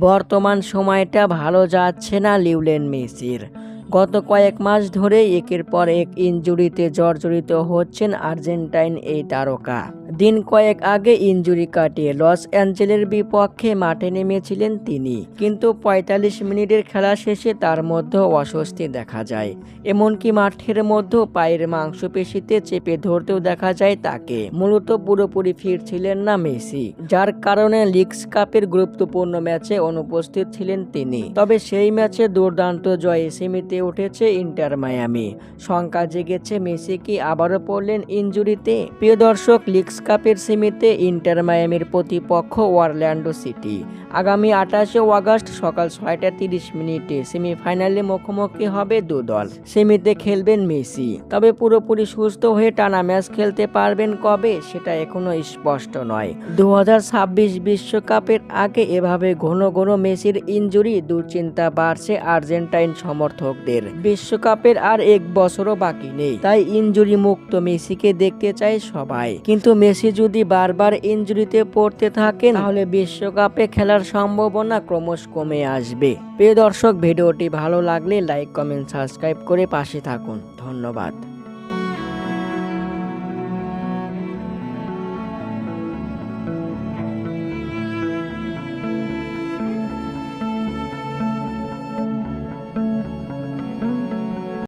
বর্তমান সময়টা ভালো যাচ্ছে না লিউলেন মেসির। গত কয়েক মাস ধরে একের পর এক ইঞ্জুরিতে জর্জরিত হচ্ছেন আর্জেন্টাইন এই তারকা। দিন কয়েক আগে ইনজুরি কাটিয়ে লস অ্যাঞ্জেলের বিপক্ষে মাঠে নেমেছিলেন তিনি। কিন্তু ৪৫ মিনিটের খেলা শেষে তার মধ্যেও অস্বস্তি দেখা যায়। এমনকি মাঠের মধ্যেও পায়ের মাংসপেশিতে চেপে ধরতেও দেখা যায় তাকে। মূলত পুরোপুরি ফিট ছিলেন না মেসি, যার কারণে লিগস কাপের গুরুত্বপূর্ণ ম্যাচে অনুপস্থিত ছিলেন তিনি। তবে সেই ম্যাচে দুর্দান্ত জয়ে সীমিতে উঠেছে ইন্টার মায়ামি। শঙ্কা জেগেছে মেসি কি আবারও পড়লেন ইনজুরিতে প্রিয় দর্শক, লিগস কাপের সেমিতে ইন্টার মায়ামির প্রতিপক্ষ ওয়ারল্যান্ডো সিটি। আগামী আঠাশে আগস্ট সকাল ছয়টা তিরিশ মিনিটে সেমিফাইনালে মুখোমুখি হবে দু দল। সেমিতে খেলবেন মেসি। তবে পুরোপুরি সুস্থ হয়ে টানা ম্যাচ খেলতে পারবেন কবে সেটা এখনও স্পষ্ট নয়। দু বিশ্বকাপের আগে এভাবে ঘন ঘন মেসির ইনজুরি দুশ্চিন্তা বাড়ছে আর্জেন্টাইন সমর্থকদের। বিশ্বকাপের আর এক বছরও বাকি নেই, তাই ইনজুরি মুক্ত মেসিকে দেখতে চায় সবাই। কিন্তু মেসি যদি বারবার ইঞ্জুরিতে পড়তে থাকেন, তাহলে বিশ্বকাপে খেলার সম্ভাবনা ক্রমশ কমে আসবে। প্রিয় দর্শক, ভিডিওটি ভালো লাগলে লাইক, কমেন্ট, সাবস্ক্রাইব করে পাশে থাকুন। ধন্যবাদ।